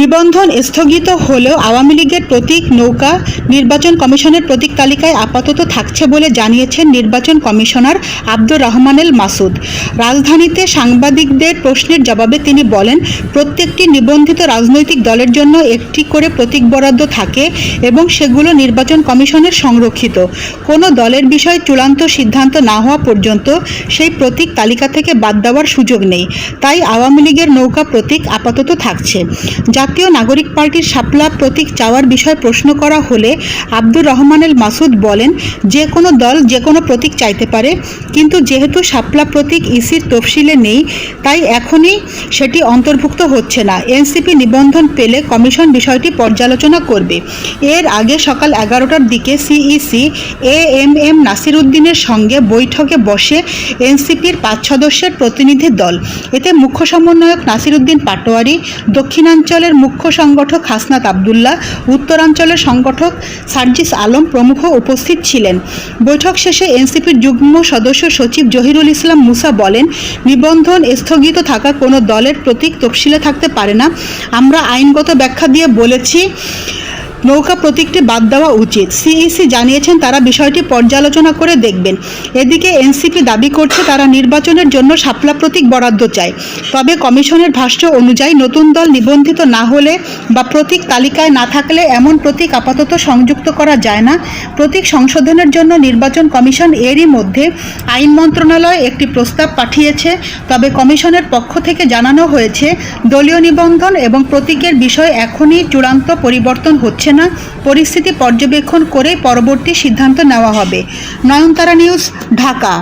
নিবন্ধন স্থগিত হলেও আওয়ামী লীগের প্রতীক নৌকা নির্বাচন কমিশনের প্রতীক তালিকায় আপাতত থাকছে বলে জানিয়েছেন নির্বাচন কমিশনার আব্দুর রহমানেল মাসুদ। রাজধানীতে সাংবাদিকদের প্রশ্নের জবাবে তিনি বলেন, প্রত্যেকটি নিবন্ধিত রাজনৈতিক দলের জন্য একটি করে প্রতীক বরাদ্দ থাকে এবং সেগুলো নির্বাচন কমিশনের সংরক্ষিত। কোনো দলের বিষয়ে চূড়ান্ত সিদ্ধান্ত না হওয়া পর্যন্ত সেই প্রতীক তালিকা থেকে বাদ দেওয়ার সুযোগ নেই। তাই আওয়ামী লীগের নৌকা প্রতীক আপাতত থাকছে। জাতীয় নাগরিক পার্টির শাপলা প্রতীক চাওয়ার বিষয়ে প্রশ্ন করা হলে আব্দুর রহমানের মাসুদ বলেন, যে কোনো দল যে কোনো প্রতীক চাইতে পারে, কিন্তু যেহেতু শাপলা প্রতীক ইসির তফসিলে নেই, তাই এখনই সেটি অন্তর্ভুক্ত হচ্ছে না। এনসিপি নিবন্ধন পেলে কমিশন বিষয়টি পর্যালোচনা করবে। এর আগে সকাল এগারোটার দিকে CEC A M M Nasir উদ্দিনের সঙ্গে বৈঠকে বসে এনসিপির পাঁচ সদস্যের প্রতিনিধি দল। এতে মুখ্য সমন্বয়ক নাসির উদ্দিন পাটোয়ারি, দক্ষিণাঞ্চলের মুখ্য সংগঠক হাসনাত আবদুল্লাহ, উত্তরাঞ্চলের সংগঠক সার্জিস আলম প্রমুখ উপস্থিত ছিলেন। বৈঠক শেষে এনসিপির যুগ্ম সদস্য সচিব জহিরুল ইসলাম মুসা বলেন, নিবন্ধন স্থগিত থাকা কোনো দলের প্রতীক তফসিলে থাকতে পারে না। আমরা আইনগত ব্যাখ্যা দিয়ে বলেছি নৌকা প্রতীকটি বাদ দেওয়া উচিত। সিইসি জানিয়েছেন, তারা বিষয়টি পর্যালোচনা করে দেখবেন। এদিকে এনসিপি দাবি করছে, তারা নির্বাচনের জন্য শাপলা প্রতীক বরাদ্দ চায়। তবে কমিশনের ভাষ্য অনুযায়ী, নতুন দল নিবন্ধিত না হলে বা প্রতীক তালিকায় না থাকলে এমন প্রতীক আপাতত সংযুক্ত করা যায় না। প্রতীক সংশোধনের জন্য নির্বাচন কমিশন এরই মধ্যে আইন মন্ত্রণালয় একটি প্রস্তাব পাঠিয়েছে। তবে কমিশনের পক্ষ থেকে জানানো হয়েছে, দলীয় নিবন্ধন এবং প্রতীকের বিষয়ে এখনই চূড়ান্ত পরিবর্তন হচ্ছে না পরিস্থিতি পর্যবেক্ষণ করে পরবর্তী সিদ্ধান্ত নেওয়া হবে। নয়নতারা নিউজ ঢাকা।